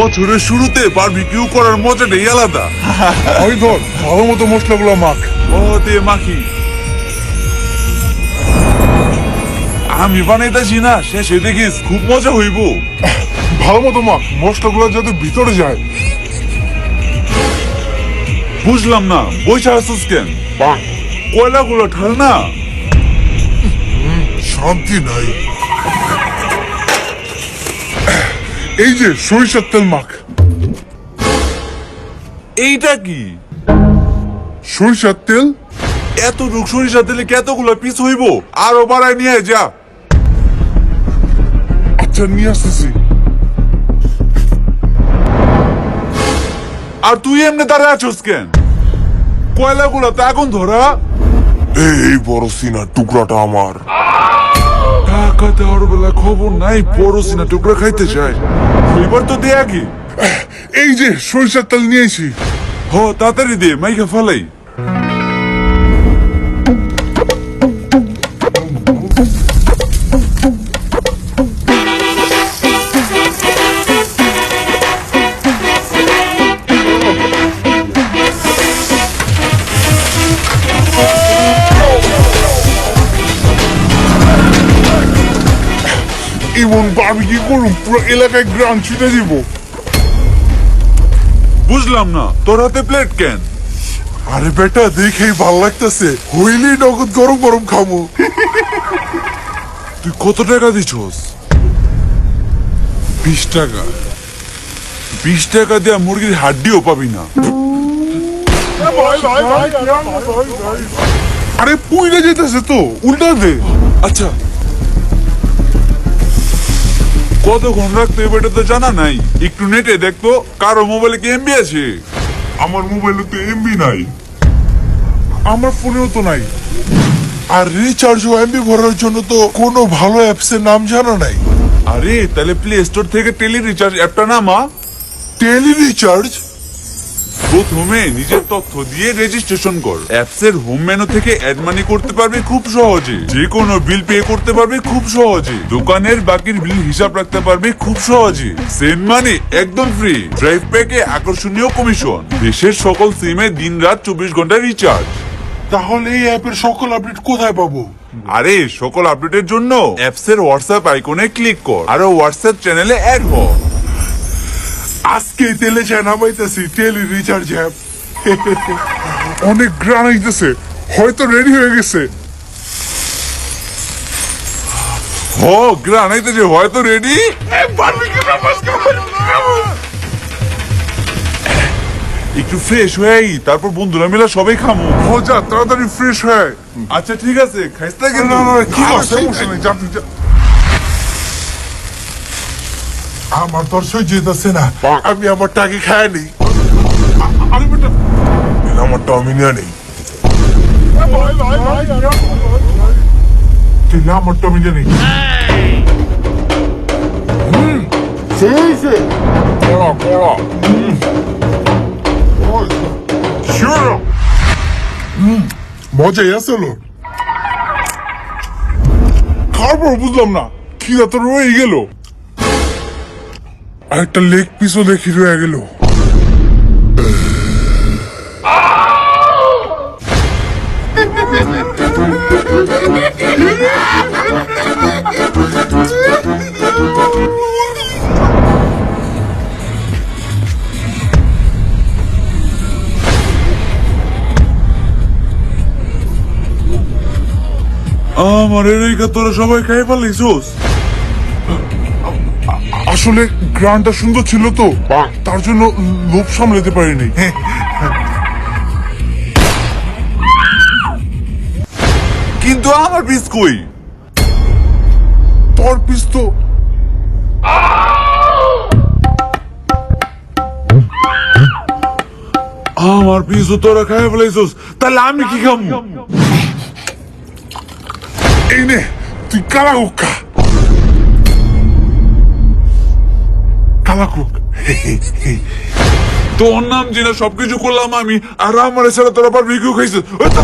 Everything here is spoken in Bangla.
বছরের শুরুতে বারবিকিউ করার মজাটাই আলাদা। ওই ধর ভালো মতো মশলাগুলো মাখ। ও মাখি। আমি বানাইতেছি না শেষে দেখিস খুব মজা হইব। ভালো মতো মাখ মশলাগুলো যাতে ভিতরে যায়। বুঝলাম না বইসা আসছিস কেন? কয়লাগুলো ঠাল না? শান্তি নাই। এই যে সরিষার তেল মাখ। এইটা কি? সরিষার তেল? এত রুক সরিষা দিলে কতগুলো পিস হইব? আরও বাড়ায় নিয়ে যা। আচ্ছা নিয়ে আসতেছি। আর তুই এমনি দাঁড়ায় আছোস কেন? কয়লাগুলো তো এখন ধরা এই বড় সিনার টুকরাটা আমার। টাকা হওয়ার বেলা খবর নাই পড়োশিনা টুকরা খাইতে চাই এবার তো দেয়া কি এই যে সরিষার তাল নিয়েছি হ তাড়াতাড়ি দে মাইকে ফালাই। এমন বারবি কি করুন পুরো এলাকায় গ্রাম ছুটে দিব। বুঝলাম না তোর হাতে প্লেট কেন? আরে বেটা দেখেই ভালো লাগতেছে। হইলেই নগদ গরম গরম খামো। তুই কত টাকা দিছস? বিশ টাকা। বিশ টাকা দেয়া মুরগির হাড্ডিও পাবি না। আরে পুইলে যেতেছে তো উল্টা দে। আচ্ছা কতক্ষণ রাখতে হবে এটা তো জানা নাই। একটু নেটে দেখতো কারও মোবাইলে কি এমবি আছে? আমার মোবাইলে তো এমবি নাই। আমার ফোনেও তো নাই। আর রিচার্জ ও এমবি ভরার জন্য তো কোনো ভালো অ্যাপসের নাম জানা নাই। আরে তাহলে প্লে স্টোর থেকে টেলি রিচার্জ অ্যাপটা নামা। টেলি রিচার্জ প্রথমে নিজের তথ্য দিয়ে রেজিস্ট্রেশন কর। অ্যাপস এর হোম মেনু থেকে অ্যাড মানি করতে পারবে খুব সহজে। যে কোনো বিল পে করতে পারবে খুব সহজে। দোকানের বাকির বিল হিসাব রাখতে পারবে খুব সহজে। সেন্ড মানি একদম ফ্রি ড্রাইভ প্যাকে আকর্ষণীয় কমিশন দেশের সকল সিমে দিন রাত চব্বিশ ঘণ্টা রিচার্জ তাহলে এই অ্যাপের সকল আপডেট কোথায় পাবো? আরে সকল আপডেটের জন্য অ্যাপস এর হোয়াটসঅ্যাপ আইকনে ক্লিক কর। আর হোয়াটসঅ্যাপ চ্যানেলে অ্যাড হ। আজকে তেলে চায় নামাইতেছি টেলি রিচার্জ অ্যাপ অনেক গ্রান হইতেছে হয়তো রেডি হয়ে গেছে। হ গ্রানাইতে যে হয়তো রেডি একটু ফ্রেশ হয়ে তারপর বন্ধুরা মিলে সবাই খামো। মজা তাড়াতাড়ি ফ্রেশ হয়। আচ্ছা ঠিক আছে খাইতে না কি আমার তোর সহ্য যেতেছে না। আমি আমার টাকে খায় নি আরে বেটা আমারটা আমি নিয়ে নেই। তেলে আমারটা আমি নিয়ে নেই। খাওয়ার বুঝলাম না খিদা তো রয়ে গেল। আর একটা লেগ পিসও দেখি রয়ে গেল। আমার এরিকা তোরা সবাই খাই পারলিস আসলে গ্রানটা সুন্দর ছিল তো। তার জন্য লোভ সামলাতে পারিনি। কিন্তু আমার পিস কই? তোর পিস তো আমার পিসও তোরা খাই ফেলাইছিস তাহলে আমি কি খামু এই নে তুই কালা কুক্কা কালা কুক তোর নাম জেনে সবকিছু করলাম আমি, আর আমার এছাড়া তোরা আবার কেউ খাইছিস ওই তোরা